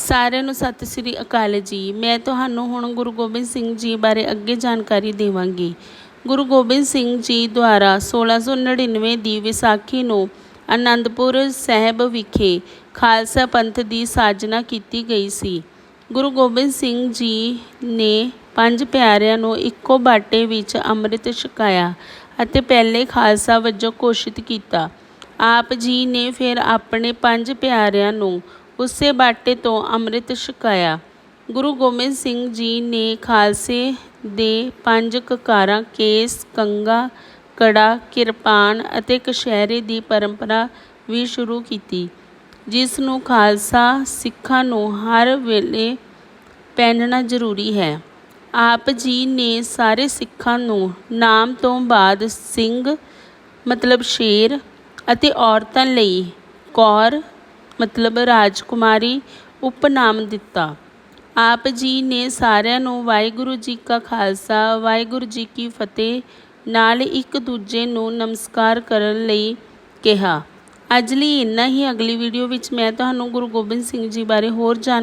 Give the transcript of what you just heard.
ਸਾਰਿਆਂ ਨੂੰ ਸਤਿ ਸ੍ਰੀ ਅਕਾਲ ਜੀ। ਮੈਂ ਤੁਹਾਨੂੰ ਹੁਣ ਗੁਰੂ ਗੋਬਿੰਦ ਸਿੰਘ ਜੀ ਬਾਰੇ ਅੱਗੇ ਜਾਣਕਾਰੀ ਦੇਵਾਂਗੀ। ਗੁਰੂ ਗੋਬਿੰਦ ਸਿੰਘ ਜੀ ਦੁਆਰਾ 1699 ਦੀ ਵਿਸਾਖੀ ਨੂੰ ਆਨੰਦਪੁਰ ਸਾਹਿਬ ਵਿਖੇ ਖਾਲਸਾ ਪੰਥ ਦੀ ਸਾਜਨਾ ਕੀਤੀ ਗਈ ਸੀ। ਗੁਰੂ ਗੋਬਿੰਦ ਸਿੰਘ ਜੀ ਨੇ ਪੰਜ ਪਿਆਰਿਆਂ ਨੂੰ ਇੱਕੋ ਬਾਟੇ ਵਿੱਚ ਅੰਮ੍ਰਿਤ ਛਕਾਇਆ ਅਤੇ ਪਹਿਲੇ ਖਾਲਸਾ ਵਜੋਂ ਘੋਸ਼ਿਤ ਕੀਤਾ। ਆਪ ਜੀ ਨੇ ਫਿਰ ਆਪਣੇ ਪੰਜ ਪਿਆਰਿਆਂ ਨੂੰ ਉਸੇ ਬਾਟੇ ਤੋਂ ਅੰਮ੍ਰਿਤ ਛਕਾਇਆ। ਗੁਰੂ ਗੋਬਿੰਦ ਸਿੰਘ ਜੀ ਨੇ ਖਾਲਸੇ ਦੇ ਪੰਜ ਕਕਾਰਾਂ, ਕੇਸ ਕੰਗਾ ਕੜਾ, ਕਿਰਪਾਨ ਅਤੇ ਕਸ਼ਹਿਰੇ ਦੀ ਪਰੰਪਰਾ ਵੀ ਸ਼ੁਰੂ ਕੀਤੀ, ਜਿਸ ਨੂੰ ਖਾਲਸਾ ਸਿੱਖਾਂ ਨੂੰ ਹਰ ਵੇਲੇ ਪਹਿਨਣਾ ਜ਼ਰੂਰੀ ਹੈ। ਆਪ ਜੀ ਨੇ ਸਾਰੇ ਸਿੱਖਾਂ ਨੂੰ ਨਾਮ ਤੋਂ ਬਾਅਦ ਸਿੰਘ, ਮਤਲਬ ਸ਼ੇਰ ਅਤੇ ਔਰਤਾਂ ਲਈ ਕੌਰ ਮਤਲਬ ਰਾਜਕੁਮਾਰੀ ਉਪਨਾਮ ਦਿੱਤਾ। ਆਪ ਜੀ ਨੇ ਸਾਰਿਆਂ ਨੂੰ ਵਾਹਿਗੁਰੂ ਜੀ ਕਾ ਖਾਲਸਾ, ਵਾਹਿਗੁਰੂ ਜੀ ਕੀ ਫਤਿਹ ਨਾਲ ਇੱਕ ਦੂਜੇ ਨੂੰ ਨਮਸਕਾਰ ਕਰਨ ਲਈ ਕਿਹਾ। ਅੱਜ ਲਈ ਇੰਨਾ ਹੀ। ਅਗਲੀ ਵੀਡੀਓ ਵਿੱਚ ਮੈਂ ਤੁਹਾਨੂੰ ਗੁਰੂ ਗੋਬਿੰਦ ਸਿੰਘ ਜੀ ਬਾਰੇ ਹੋਰ ਜਾਣ